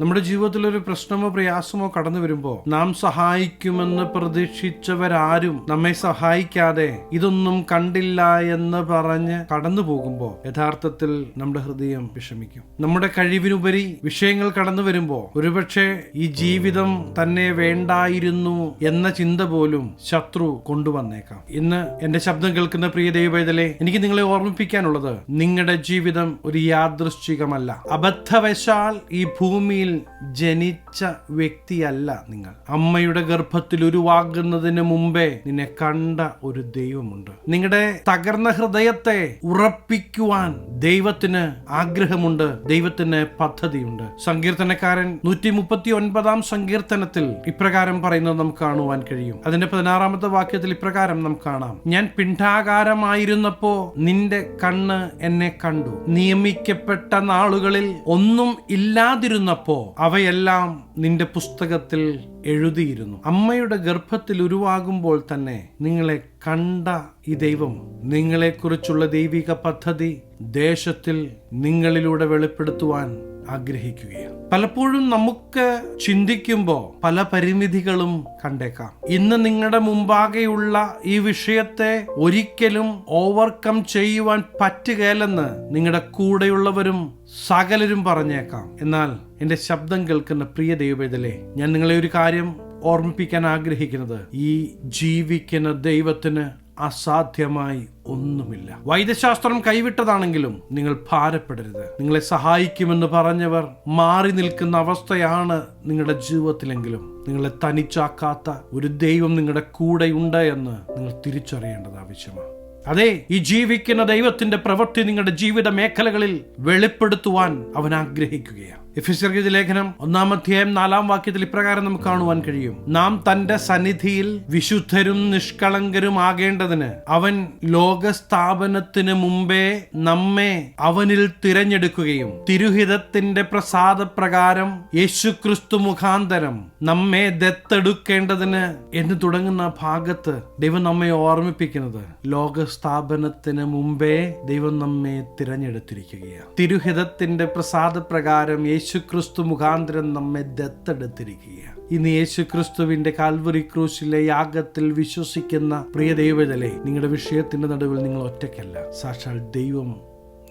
നമ്മുടെ ജീവിതത്തിൽ ഒരു പ്രശ്നമോ പ്രയാസമോ കടന്നു വരുമ്പോൾ നാം സഹായിക്കുമെന്ന് പ്രതീക്ഷിച്ചവരാരും നമ്മെ സഹായിക്കാതെ ഇതൊന്നും കണ്ടില്ല എന്ന് പറഞ്ഞ് കടന്നു പോകുമ്പോൾ യഥാർത്ഥത്തിൽ നമ്മുടെ ഹൃദയം വിഷമിക്കും. നമ്മുടെ കഴിവിനുപരി വിഷയങ്ങൾ കടന്നു വരുമ്പോൾ ഒരുപക്ഷെ ഈ ജീവിതം തന്നെ വേണ്ടായിരുന്നു എന്ന ചിന്ത പോലും ശത്രു കൊണ്ടുവന്നേക്കാം. ഇന്ന് എന്റെ ശബ്ദം കേൾക്കുന്ന പ്രിയ ദൈവവേദലെ എനിക്ക് നിങ്ങളെ ഓർമ്മിപ്പിക്കാനുള്ളത് നിങ്ങളുടെ ജീവിതം ഒരു യാദൃശ്ചികമല്ല. അബദ്ധവശാൽ ഈ ഭൂമിയിൽ ജനിച്ച വ്യക്തിയല്ല നിങ്ങൾ. അമ്മയുടെ ഗർഭത്തിൽ ഉരുവാകുന്നതിന് മുമ്പേ നിന്നെ കണ്ട ഒരു ദൈവമുണ്ട്. നിങ്ങളുടെ തകർന്ന ഹൃദയത്തെ ഉറപ്പിക്കുവാൻ ദൈവത്തിന് ആഗ്രഹമുണ്ട് ദൈവത്തിന് പദ്ധതിയുണ്ട്. സങ്കീർത്തനക്കാരൻ നൂറ്റി മുപ്പത്തി ഒൻപതാം സങ്കീർത്തനത്തിൽ ഇപ്രകാരം പറയുന്നത് നമുക്ക് കാണുവാൻ കഴിയും. അതിന്റെ പതിനാറാമത്തെ വാക്യത്തിൽ ഇപ്രകാരം നമുക്ക് കാണാം. ഞാൻ പിണ്ഡാകാരമായിരുന്നപ്പോ നിന്റെ കണ്ണ് എന്നെ കണ്ടു. നിയമിക്കപ്പെട്ട നാളുകളിൽ ഒന്നും ഇല്ലാതിരുന്നപ്പോ അവയെല്ലാം നിന്റെ പുസ്തകത്തിൽ എഴുതിയിരുന്നു. അമ്മയുടെ ഗർഭത്തിൽ ഉരുവാകുമ്പോൾ തന്നെ നിങ്ങളെ കണ്ട ഈ ദൈവം നിങ്ങളെക്കുറിച്ചുള്ള ദൈവിക പദ്ധതി ദേശത്തിൽ നിങ്ങളിലൂടെ വെളിപ്പെടുത്തുവാൻ ആഗ്രഹിക്കുകയാണ്. പലപ്പോഴും നമുക്ക് ചിന്തിക്കുമ്പോൾ പല പരിമിതികളും കണ്ടേക്കാം. ഇന്ന് നിങ്ങളുടെ മുമ്പാകെയുള്ള ഈ വിഷയത്തെ ഒരിക്കലും ഓവർകം ചെയ്യുവാൻ പറ്റുകയില്ലെന്ന് നിങ്ങളുടെ കൂടെയുള്ളവരും സകലരും പറഞ്ഞേക്കാം. എന്നാൽ എന്റെ ശബ്ദം കേൾക്കുന്ന പ്രിയ ദൈവവേദലേ ഞാൻ നിങ്ങളെ ഒരു കാര്യം ഓർമ്മിപ്പിക്കാൻ ആഗ്രഹിക്കുന്നത്. ഈ ജീവിക്കുന്ന ദൈവത്തിന് അസാധ്യമായി ഒന്നുമില്ല. വൈദ്യശാസ്ത്രം കൈവിട്ടതാണെങ്കിലും നിങ്ങൾ ഭാരപ്പെടരുത്. നിങ്ങളെ സഹായിക്കുമെന്ന് പറഞ്ഞവർ മാറി നിൽക്കുന്ന അവസ്ഥയാണ് നിങ്ങളുടെ ജീവിതത്തിലെങ്കിലും. നിങ്ങളെ തനിച്ചാക്കാത്ത ഒരു ദൈവം നിങ്ങളുടെ കൂടെയുണ്ട് എന്ന് നിങ്ങൾ തിരിച്ചറിയേണ്ടത് ആവശ്യമാണ്. അതെ ഈ ജീവിക്കുന്ന ദൈവത്തിന്റെ പ്രവൃത്തി നിങ്ങളുടെ ജീവിത മേഖലകളിൽ വെളിപ്പെടുത്തുവാൻ അവൻ ആഗ്രഹിക്കുകയാണ്. എഫിസർഗീത ലേഖനം ഒന്നാം അധ്യായം നാലാം വാക്യത്തിൽ ഇപ്രകാരം നമുക്ക് കാണുവാൻ കഴിയും. നാം തന്റെ സന്നിധിയിൽ വിശുദ്ധരും നിഷ്കളങ്കരും ആകേണ്ടതിന് അവൻ ലോകസ്ഥാപനത്തിന് മുമ്പേ നമ്മെ അവനിൽ തിരഞ്ഞെടുക്കുകയും തിരുഹിതത്തിന്റെ പ്രസാദപ്രകാരം യേശുക്രിസ്തു മുഖാന്തരം നമ്മെ ദത്തെടുക്കേണ്ടതിന് എന്ന് തുടങ്ങുന്ന ഭാഗത്ത് ദൈവം നമ്മെ ഓർമ്മിപ്പിക്കുന്നത്. ലോകസ്ഥാപനത്തിന് മുമ്പേ ദൈവം നമ്മെ തിരഞ്ഞെടുത്തിരിക്കുകയാണ്. തിരുഹിതത്തിന്റെ പ്രസാദപ്രകാരം യേശുക്രിസ്തു മുഖാന്തരം നമ്മെ ദത്തെടുത്തിരിക്കുകയാണ്. ഇന്ന് യേശുക്രിസ്തുവിന്റെ കാൽവറി ക്രൂശിലെ യാഗത്തിൽ വിശ്വസിക്കുന്ന പ്രിയ ദൈവതലെ നിങ്ങളുടെ വിഷയത്തിന്റെ നടുവിൽ നിങ്ങൾ ഒറ്റയ്ക്കല്ല. സാക്ഷാൽ ദൈവം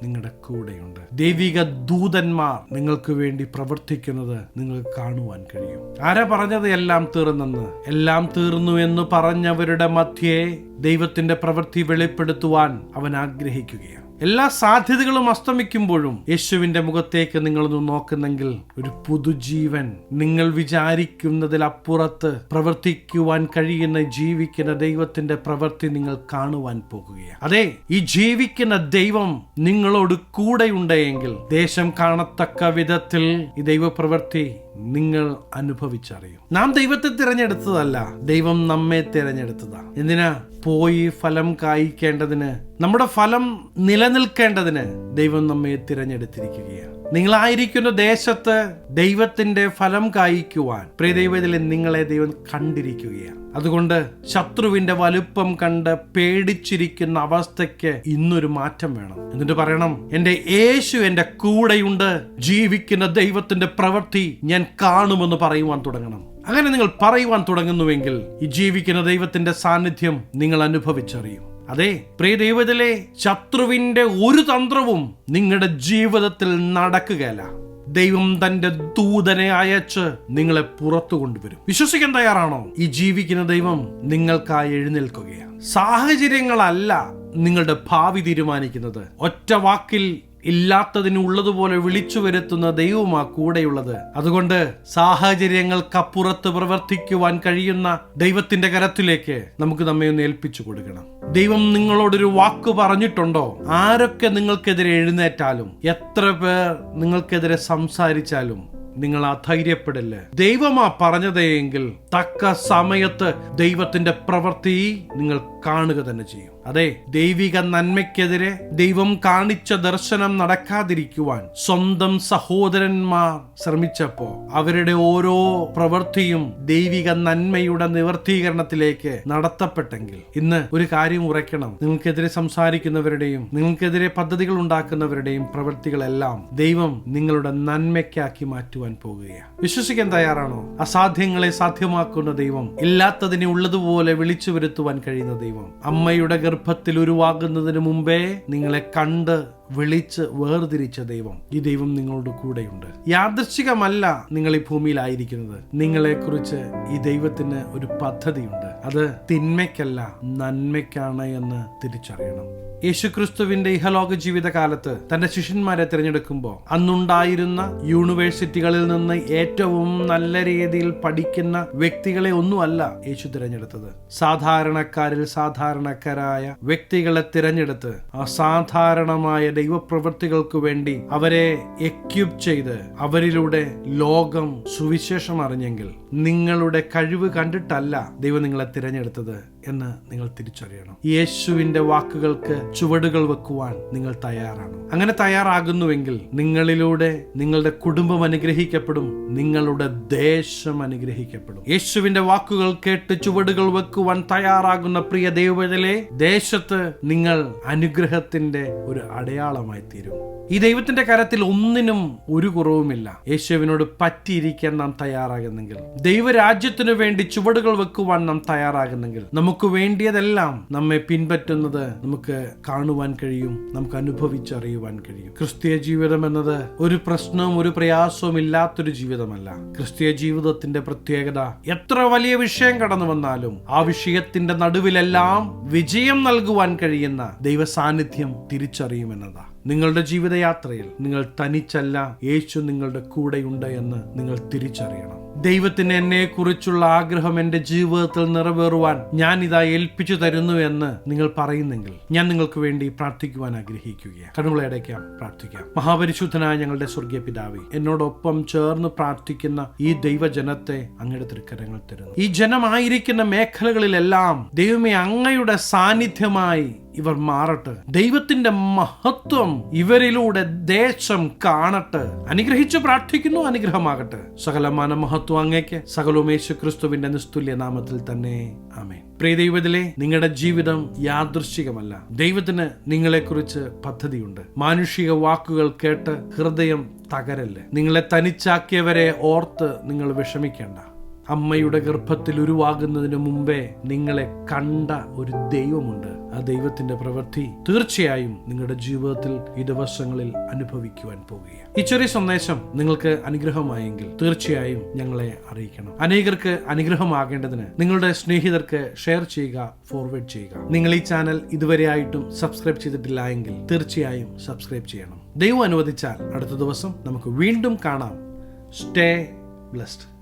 നിങ്ങളുടെ കൂടെയുണ്ട്. ദൈവിക ദൂതന്മാർ നിങ്ങൾക്ക് വേണ്ടി പ്രവർത്തിക്കുന്നത് നിങ്ങൾക്ക് കാണുവാൻ കഴിയും. ആരാ പറഞ്ഞത് എല്ലാം തീർന്നെന്ന്? എല്ലാം തീർന്നു എന്ന് പറഞ്ഞവരുടെ മധ്യേ ദൈവത്തിന്റെ പ്രവൃത്തി വെളിപ്പെടുത്തുവാൻ അവൻ ആഗ്രഹിക്കുകയാണ്. എല്ലാ സാധ്യതകളും അസ്തമിക്കുമ്പോഴും യേശുവിന്റെ മുഖത്തേക്ക് നിങ്ങളൊന്ന് നോക്കുന്നെങ്കിൽ ഒരു പുതുജീവൻ നിങ്ങൾ വിചാരിക്കുന്നതിൽ അപ്പുറത്ത് പ്രവർത്തിക്കുവാൻ കഴിയുന്ന ജീവിക്കുന്ന ദൈവത്തിന്റെ പ്രവൃത്തി നിങ്ങൾ കാണുവാൻ പോകുകയാണ്. അതെ ഈ ജീവിക്കുന്ന ദൈവം നിങ്ങളോട് കൂടെയുണ്ടെങ്കിൽ ദേശം കാണത്തക്ക വിധത്തിൽ ഈ ദൈവപ്രവൃത്തി നിങ്ങൾ അനുഭവിച്ചറിയും. നാം ദൈവത്തെ തിരഞ്ഞെടുത്തതല്ല ദൈവം നമ്മെ തിരഞ്ഞെടുത്തതാ. എന്തിനാ? പോയി ഫലം കായ്ക്കേണ്ടതിന് നമ്മുടെ ഫലം നിലനിൽക്കേണ്ടതിന് ദൈവം നമ്മെ തിരഞ്ഞെടുത്തിരിക്കുകയാണ്. നിങ്ങളായിരിക്കുന്ന ദേശത്ത് ദൈവത്തിന്റെ ഫലം കായ്ക്കുവാൻ. പ്രിയദൈവത്തിൽ നിങ്ങളെ ദൈവം കണ്ടിരിക്കുകയാണ്. അതുകൊണ്ട് ശത്രുവിന്റെ വലുപ്പം കണ്ട് പേടിച്ചിരിക്കുന്ന അവസ്ഥയ്ക്ക് ഇന്നൊരു മാറ്റം വേണം. എന്നിട്ട് പറയണം എന്റെ യേശു എന്റെ കൂടെയുണ്ട്. ജീവിക്കുന്ന ദൈവത്തിന്റെ പ്രവൃത്തി ഞാൻ കാണുമെന്ന് പറയുവാൻ തുടങ്ങണം. അങ്ങനെ നിങ്ങൾ പറയുവാൻ തുടങ്ങുന്നുവെങ്കിൽ ഈ ജീവിക്കുന്ന ദൈവത്തിന്റെ സാന്നിധ്യം നിങ്ങൾ അനുഭവിച്ചറിയും. അതെ പ്രിയ ദൈവത്തിലെ ശത്രുവിന്റെ ഒരു തന്ത്രവും നിങ്ങളുടെ ജീവിതത്തിൽ നടക്കുകയല്ല. ദൈവം തന്റെ ദൂതനെ അയച്ച് നിങ്ങളെ പുറത്തു കൊണ്ടുവരും. വിശ്വസിക്കാൻ തയ്യാറാണോ? ഈ ജീവിക്കുന്ന ദൈവം നിങ്ങൾക്കായി എഴുന്നേൽക്കുകയാണ്. സാഹചര്യങ്ങളല്ല നിങ്ങളുടെ ഭാവി തീരുമാനിക്കുന്നത്. ഒറ്റ വാക്കിൽ ഇല്ലാത്തതിന് ഉള്ളതുപോലെ വിളിച്ചു വരുത്തുന്ന ദൈവമാ കൂടെയുള്ളത്. അതുകൊണ്ട് സാഹചര്യങ്ങൾക്കപ്പുറത്ത് പ്രവർത്തിക്കുവാൻ കഴിയുന്ന ദൈവത്തിന്റെ കരത്തിലേക്ക് നമുക്ക് നമ്മെ ഒന്ന് ഏൽപ്പിച്ചു കൊടുക്കണം. ദൈവം നിങ്ങളോടൊരു വാക്ക് പറഞ്ഞിട്ടുണ്ടോ? ആരൊക്കെ നിങ്ങൾക്കെതിരെ എഴുന്നേറ്റാലും എത്ര പേർ നിങ്ങൾക്കെതിരെ സംസാരിച്ചാലും നിങ്ങൾ അധൈര്യപ്പെടില്ല? ദൈവമാ പറഞ്ഞതെങ്കിൽ തക്ക സമയത്ത് ദൈവത്തിന്റെ പ്രവൃത്തി നിങ്ങൾ കാണുക തന്നെ ചെയ്യും. അതെ ദൈവിക നന്മയ്ക്കെതിരെ ദൈവം കാണിച്ച ദർശനം നടക്കാതിരിക്കുവാൻ സ്വന്തം സഹോദരന്മാർ ശ്രമിച്ചപ്പോ അവരുടെ ഓരോ പ്രവൃത്തിയും ദൈവിക നന്മയുടെ നിവർത്തീകരണത്തിലേക്ക് നടത്തപ്പെട്ടെങ്കിൽ ഇന്ന് ഒരു കാര്യം ഉറയ്ക്കണം. നിങ്ങൾക്കെതിരെ സംസാരിക്കുന്നവരുടെയും നിങ്ങൾക്കെതിരെ പദ്ധതികൾ ഉണ്ടാക്കുന്നവരുടെയും പ്രവൃത്തികളെല്ലാം ദൈവം നിങ്ങളുടെ നന്മയ്ക്കാക്കി മാറ്റുവാൻ പോകുകയാണ്. വിശ്വസിക്കാൻ തയ്യാറാണോ? അസാധ്യങ്ങളെ സാധ്യമാക്കുന്ന ദൈവം ഇല്ലാത്തതിനെ ഉള്ളതുപോലെ വിളിച്ചു വരുത്തുവാൻ കഴിയുന്ന ദൈവം അമ്മയുടെ ഗർഭത്തിൽ ഉരുവാകുന്നതിന് മുമ്പേ നിങ്ങളെ കണ്ട് വിളിച്ച് വേർതിരിച്ച ദൈവം ഈ ദൈവം നിങ്ങളുടെ കൂടെയുണ്ട്. യാദൃശ്ചികമല്ല നിങ്ങൾ ഈ ഭൂമിയിലായിരിക്കുന്നത്. നിങ്ങളെക്കുറിച്ച് ഈ ദൈവത്തിന് ഒരു പദ്ധതിയുണ്ട്. അത് തിന്മയ്ക്കല്ല നന്മയ്ക്കാണ് എന്ന് തിരിച്ചറിയണം. യേശുക്രിസ്തുവിന്റെ ഇഹലോക ജീവിതകാലത്ത് തന്റെ ശിഷ്യന്മാരെ തിരഞ്ഞെടുക്കുമ്പോൾ അന്നുണ്ടായിരുന്ന യൂണിവേഴ്സിറ്റികളിൽ നിന്ന് ഏറ്റവും നല്ല രീതിയിൽ പഠിക്കുന്ന വ്യക്തികളെ ഒന്നുമല്ല യേശു തിരഞ്ഞെടുത്തത്. സാധാരണക്കാരിൽ സാധാരണക്കാരായ വ്യക്തികളെ തിരഞ്ഞെടുത്ത് അസാധാരണമായ ദൈവപ്രവൃത്തികൾക്ക് വേണ്ടി അവരെ എക്യുപ് ചെയ്ത് അവരിലൂടെ ലോകം സുവിശേഷം അറിഞ്ഞെങ്കിൽ നിങ്ങളുടെ കഴിവ് കണ്ടിട്ടല്ല ദൈവം നിങ്ങളെ തിരഞ്ഞെടുത്തത്. എന്ന് നിങ്ങൾ തിരിച്ചറിയണം. യേശുവിന്റെ വാക്കുകൾക്ക് ചുവടുകൾ വെക്കുവാൻ നിങ്ങൾ തയ്യാറാണ്. അങ്ങനെ തയ്യാറാകുന്നുവെങ്കിൽ നിങ്ങളിലൂടെ നിങ്ങളുടെ കുടുംബം അനുഗ്രഹിക്കപ്പെടും നിങ്ങളുടെ ദേശം അനുഗ്രഹിക്കപ്പെടും. യേശുവിന്റെ വാക്കുകൾ കേട്ട് ചുവടുകൾ വെക്കുവാൻ തയ്യാറാകുന്ന പ്രിയ ദൈവജലെ ദേശത്ത് നിങ്ങൾ അനുഗ്രഹത്തിന്റെ ഒരു അടയാളമായി തീരും. ഈ ദൈവത്തിന്റെ കരത്തിൽ ഒന്നിനും ഒരു കുറവുമില്ല. യേശുവിനോട് പറ്റിയിരിക്കാൻ നാം തയ്യാറാകുന്നെങ്കിൽ ദൈവരാജ്യത്തിനു വേണ്ടി ചുവടുകൾ വെക്കുവാൻ നാം തയ്യാറാകുന്നെങ്കിൽ നമുക്ക് വേണ്ടിയതെല്ലാം നമ്മെ പിൻപറ്റുന്നത് നമുക്ക് കാണുവാൻ കഴിയും നമുക്ക് അനുഭവിച്ചറിയുവാൻ കഴിയും. ക്രിസ്തീയ ജീവിതം എന്നത് ഒരു പ്രശ്നവും ഒരു പ്രയാസവും ഇല്ലാത്തൊരു ജീവിതമല്ല. ക്രിസ്തീയ ജീവിതത്തിന്റെ പ്രത്യേകത എത്ര വലിയ വിഷയം കടന്നു വന്നാലും ആ വിഷയത്തിന്റെ നടുവിലെല്ലാം വിജയം നൽകുവാൻ കഴിയുന്ന ദൈവ സാന്നിധ്യം തിരിച്ചറിയുമെന്നതാ. നിങ്ങളുടെ ജീവിതയാത്രയിൽ നിങ്ങൾ തനിച്ചല്ല യേശു നിങ്ങളുടെ കൂടെയുണ്ട് എന്ന് നിങ്ങൾ തിരിച്ചറിയണം. ദൈവത്തിന് എന്നെ കുറിച്ചുള്ള ആഗ്രഹം എന്റെ ജീവിതത്തിൽ നിറവേറുവാൻ ഞാൻ ഇതാ ഏൽപ്പിച്ചു തരുന്നു എന്ന് നിങ്ങൾ പറയുന്നെങ്കിൽ ഞാൻ നിങ്ങൾക്ക് വേണ്ടി പ്രാർത്ഥിക്കുവാൻ ആഗ്രഹിക്കുകയാണ്. കണ്ണുകളെ അടയ്ക്കാം പ്രാർത്ഥിക്കാം. മഹാപരിശുദ്ധനായ ഞങ്ങളുടെ സ്വർഗീയ പിതാവേ എന്നോടൊപ്പം ചേർന്ന് പ്രാർത്ഥിക്കുന്ന ഈ ദൈവജനത്തെ അങ്ങയുടെ തൃക്കരങ്ങൾ തരുന്നു. ഈ ജനമായിരിക്കുന്ന മേഖലകളിലെല്ലാം ദൈവമേ അങ്ങയുടെ സാന്നിധ്യമായി ഇവർ മാറട്ടെ. ദൈവത്തിന്റെ മഹത്വം ഇവരിലൂടെ ദേശം കാണട്ടെ. അനുഗ്രഹിച്ചു പ്രാർത്ഥിക്കുന്നു അനുഗ്രഹമാകട്ടെ. സകലമാന മഹത്വം അങ്ങേക്ക് സകലവും യേശു ക്രിസ്തുവിന്റെ നിസ്തുല്യ നാമത്തിൽ തന്നെ. ആമേ പ്രിയ ദൈവത്തിലെ നിങ്ങളുടെ ജീവിതം യാദൃശ്ചികമല്ല. ദൈവത്തിന് നിങ്ങളെക്കുറിച്ച് പദ്ധതിയുണ്ട്. മാനുഷിക വാക്കുകൾ കേട്ട് ഹൃദയം തകരല്ലേ? നിങ്ങളെ തനിച്ചാക്കിയവരെ ഓർത്ത് നിങ്ങൾ വിഷമിക്കേണ്ട. അമ്മയുടെ ഗർഭത്തിൽ ഉരുവാകുന്നതിന് മുമ്പേ നിങ്ങളെ കണ്ട ഒരു ദൈവമുണ്ട്. ആ ദൈവത്തിന്റെ പ്രവൃത്തി തീർച്ചയായും നിങ്ങളുടെ ജീവിതത്തിൽ ഈ ദിവസങ്ങളിൽ അനുഭവിക്കുവാൻ പോവുകയാണ്. ഈ ചെറിയ സന്ദേശം നിങ്ങൾക്ക് അനുഗ്രഹമായെങ്കിൽ തീർച്ചയായും ഞങ്ങളെ അറിയിക്കണം. അനേകർക്ക് അനുഗ്രഹമാകേണ്ടതിന് നിങ്ങളുടെ സ്നേഹിതർക്ക് ഷെയർ ചെയ്യുക ഫോർവേഡ് ചെയ്യുക. നിങ്ങൾ ഈ ചാനൽ ഇതുവരെ ആയിട്ടും സബ്സ്ക്രൈബ് ചെയ്തിട്ടില്ല എങ്കിൽ തീർച്ചയായും സബ്സ്ക്രൈബ് ചെയ്യണം. ദൈവം അനുവദിച്ചാൽ അടുത്ത ദിവസം നമുക്ക് വീണ്ടും കാണാം. Stay blessed.